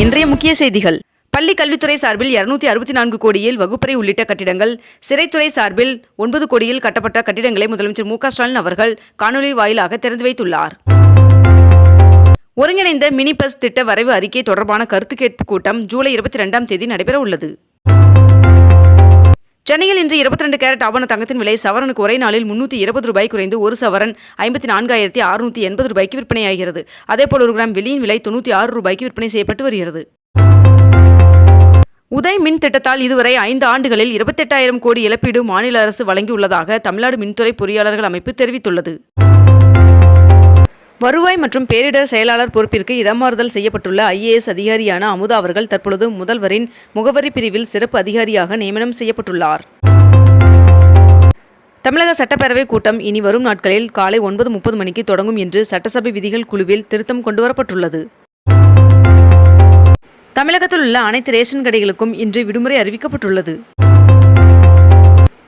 இன்றைய முக்கிய செய்திகள். பள்ளி கல்வித்துறை சார்பில் இருநூத்தி அறுபத்தி நான்கு கோடியில் வகுப்பறை உள்ளிட்ட கட்டிடங்கள். சிறைத்துறை சார்பில் ஒன்பது கோடியில் கட்டப்பட்ட கட்டிடங்களை முதலமைச்சர் மு ஸ்டாலின் அவர்கள் காணொலி வாயிலாக திறந்து வைத்துள்ளார். ஒருங்கிணைந்த மினி பஸ் திட்ட வரைவு அறிக்கை தொடர்பான கருத்து கேட்பு கூட்டம் ஜூலை இருபத்தி ரெண்டாம் தேதி நடைபெற உள்ளது சென்னையில் இன்று இருபத்தி ரெண்டு கேரட் ஆவண தங்கத்தின் விலை சவரனுக்கு ஒரே நாளில் முன்னூற்றி இருபது ரூபாய் குறைந்து ஒரு சவரன் ஐம்பத்தி நான்காயிரத்தி அறுநூற்றி எண்பது ரூபாய்க்கு விற்பனையாகிறது. அதேபோல் ஒரு கிராம் வெள்ளியின் விலை தொண்ணூற்றி ஆறு ரூபாய்க்கு விற்பனை செய்யப்பட்டு வருகிறது. உதய் மின் திட்டத்தால் இதுவரை ஐந்து ஆண்டுகளில் இருபத்தெட்டாயிரம் கோடி இழப்பீடு மாநில அரசு வழங்கியுள்ளதாக தமிழ்நாடு மின்துறை பொறியாளர்கள் அமைப்பு தெரிவித்துள்ளது. வருவாய் மற்றும் பேரிடர் செயலாளர் பொறுப்பிற்கு இடமாறுதல் செய்யப்பட்டுள்ள ஐஏஎஸ் அதிகாரியான அமுதா அவர்கள் தற்பொழுது முதல்வரின் முகவரி பிரிவில் சிறப்பு அதிகாரியாக நியமனம் செய்யப்பட்டுள்ளார். தமிழக சட்டப்பேரவை கூட்டம் இனி வரும் நாட்களில் காலை ஒன்பது முப்பது மணிக்கு தொடங்கும் என்று சட்டசபை விதிகள் குழுவில் திருத்தம் கொண்டுவரப்பட்டுள்ளது. தமிழகத்தில் உள்ள அனைத்து ரேஷன் கடைகளுக்கும் இன்று விடுமுறை அறிவிக்கப்பட்டுள்ளது.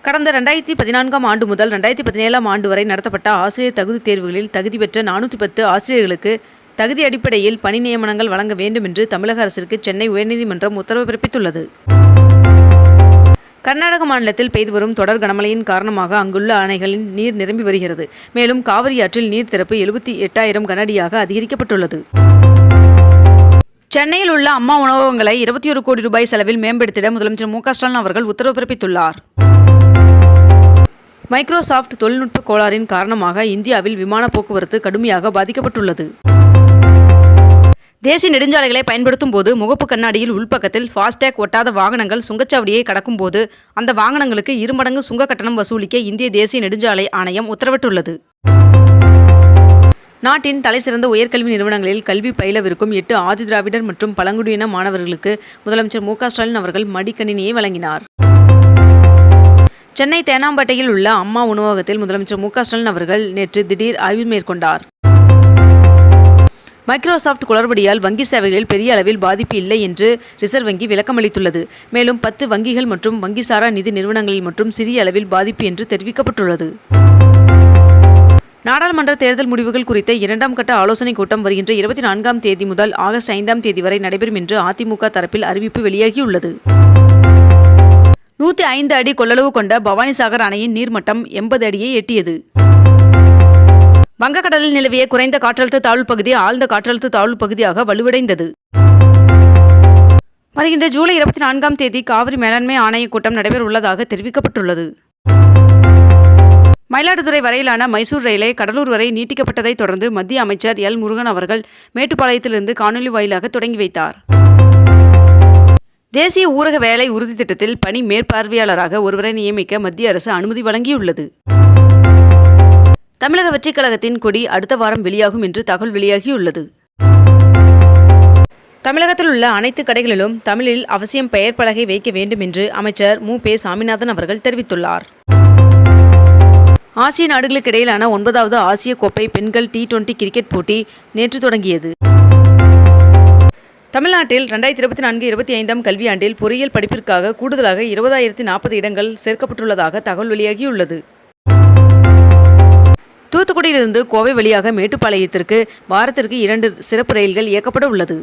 கடந்த ரெண்டாயிரத்தி பதினான்காம் ஆண்டு முதல் ரெண்டாயிரத்தி பதினேழாம் ஆண்டு வரை நடத்தப்பட்ட ஆசிரியர் தகுதி தேர்வுகளில் தகுதி பெற்ற நானூற்றி பத்து ஆசிரியர்களுக்கு தகுதி அடிப்படையில் பணி நியமனங்கள் வழங்க வேண்டும் என்று தமிழக அரசிற்கு சென்னை உயர்நீதிமன்றம் உத்தரவு பிறப்பித்துள்ளது. கர்நாடக மாநிலத்தில் பெய்து வரும் தொடர் கனமழையின் காரணமாக அங்குள்ள அணைகளின் நீர் நிரம்பி வருகிறது. மேலும் காவிரி ஆற்றில் நீர் திறப்பு எழுபத்தி எட்டாயிரம் கனஅடியாக அதிகரிக்கப்பட்டுள்ளது. சென்னையில் உள்ள அம்மா உணவகங்களை இருபத்தி ஒரு கோடி ரூபாய் செலவில் மேம்படுத்திட முதலமைச்சர் மு க ஸ்டாலின் அவர்கள் உத்தரவு பிறப்பித்துள்ளார். மைக்ரோசாஃப்ட் தொழில்நுட்ப கோளாறின் காரணமாக இந்தியாவில் விமான போக்குவரத்து கடுமையாக பாதிக்கப்பட்டுள்ளது. தேசிய நெடுஞ்சாலைகளை பயன்படுத்தும் போது முகப்பு கண்ணாடியில் உள்பக்கத்தில் ஃபாஸ்டேக் ஒட்டாத வாகனங்கள் சுங்கச்சாவடியை கடக்கும் போது அந்த வாகனங்களுக்கு இருமடங்கு சுங்க கட்டணம் வசூலிக்க இந்திய தேசிய நெடுஞ்சாலை ஆணையம் உத்தரவிட்டுள்ளது. நாட்டின் தலைசிறந்த உயர்கல்வி நிறுவனங்களில் கல்வி பயிலவிருக்கும் எட்டு ஆதிதிராவிடர் மற்றும் பழங்குடியின மாணவர்களுக்கு முதலமைச்சர் மு க ஸ்டாலின் அவர்கள் மடிக்கணினியை வழங்கினார். சென்னை தேனாம்பேட்டையில் உள்ள அம்மா உணவகத்தில் முதலமைச்சர் மு ஸ்டாலின் அவர்கள் நேற்று திடீர் ஆய்வு மேற்கொண்டார். மைக்ரோசாஃப்ட் குளறுபடியால் வங்கி சேவைகளில் பெரிய அளவில் பாதிப்பு இல்லை என்று ரிசர்வ் வங்கி விளக்கமளித்துள்ளது மேலும் பத்து வங்கிகள் மற்றும் வங்கிசாரா நிதி நிறுவனங்களில் மற்றும் சிறிய அளவில் பாதிப்பு என்று தெரிவிக்கப்பட்டுள்ளது. நாடாளுமன்ற தேர்தல் முடிவுகள் குறித்த இரண்டாம் கட்ட ஆலோசனைக் கூட்டம் வருகின்ற இருபத்தி நான்காம் தேதி முதல் ஆகஸ்ட் ஐந்தாம் தேதி வரை நடைபெறும் என்று அதிமுக தரப்பில் அறிவிப்பு வெளியாகியுள்ளது. நூற்றி ஐந்து அடி கொள்ளளவு கொண்ட பவானிசாகர் அணையின் நீர்மட்டம் எண்பது அடியை எட்டியது. வங்கக்கடலில் நிலவிய குறைந்த காற்றழுத்த தாழ்வு பகுதி ஆழ்ந்த காற்றழுத்த தாழ்வு பகுதியாக வலுவடைந்தது. வருகின்ற ஜூலை இருபத்தி நான்காம் தேதி காவிரி மேலாண்மை ஆணையக் கூட்டம் நடைபெற உள்ளதாக தெரிவிக்கப்பட்டுள்ளது. மயிலாடுதுறை வரையிலான மைசூர் ரயிலை கடலூர் வரை நீட்டிக்கப்பட்டதைத் தொடர்ந்து மத்திய அமைச்சர் எல் முருகன் அவர்கள் மேட்டுப்பாளையத்திலிருந்து காணொலி வாயிலாக தொடங்கி வைத்தார். தேசிய ஊரக வேலை உறுதி திட்டத்தில் பணி மேற்பார்வையாளராக ஒருவரை நியமிக்க மத்திய அரசு அனுமதி வழங்கியுள்ளது. தமிழக வெற்றிக் கழகத்தின் கொடி அடுத்த வாரம் வெளியாகும் என்று தகவல் வெளியாகியுள்ளது. தமிழகத்தில் உள்ள அனைத்து கடைகளிலும் தமிழில் அவசியம் பெயர் பலகை வைக்க வேண்டும் என்று அமைச்சர் மு. பே. சாமிநாதன் அவர்கள் தெரிவித்துள்ளார். ஆசிய நாடுகளுக்கு இடையிலான ஒன்பதாவது ஆசிய கோப்பை பெண்கள் டி டுவெண்டி கிரிக்கெட் போட்டி நேற்று தொடங்கியது. தமிழ்நாட்டில் ரெண்டாயிரத்தி இருபத்தி நான்கு இருபத்தி ஐந்தாம் கல்வியாண்டில் பொறியியல் படிப்பிற்காக கூடுதலாக இருபதாயிரத்தி நாற்பது இடங்கள் சேர்க்கப்பட்டுள்ளதாக தகவல் வெளியாகியுள்ளது. தூத்துக்குடியிலிருந்து கோவை வழியாக மேட்டுப்பாளையத்திற்கு வாரத்திற்கு இரண்டு சிறப்பு ரயில்கள் இயக்கப்பட உள்ளது.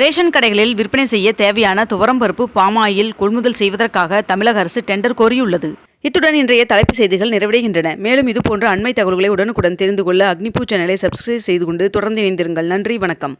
ரேஷன் கடைகளில் விற்பனை செய்ய தேவையான துவரம்பருப்பு பாமாயில் கொள்முதல் செய்வதற்காக தமிழக அரசு டெண்டர் கோரியுள்ளது. இத்துடன் இன்றைய தலைப்புச் செய்திகள் நிறைவடைகின்றன. மேலும் இதுபோன்ற அண்மை தகவல்களை உடனுக்குடன் தெரிந்து கொள்ள அக்னிபூ சேனலை சப்ஸ்கிரைப் செய்து கொண்டு தொடர்ந்து இணைந்திருங்கள். நன்றி வணக்கம்.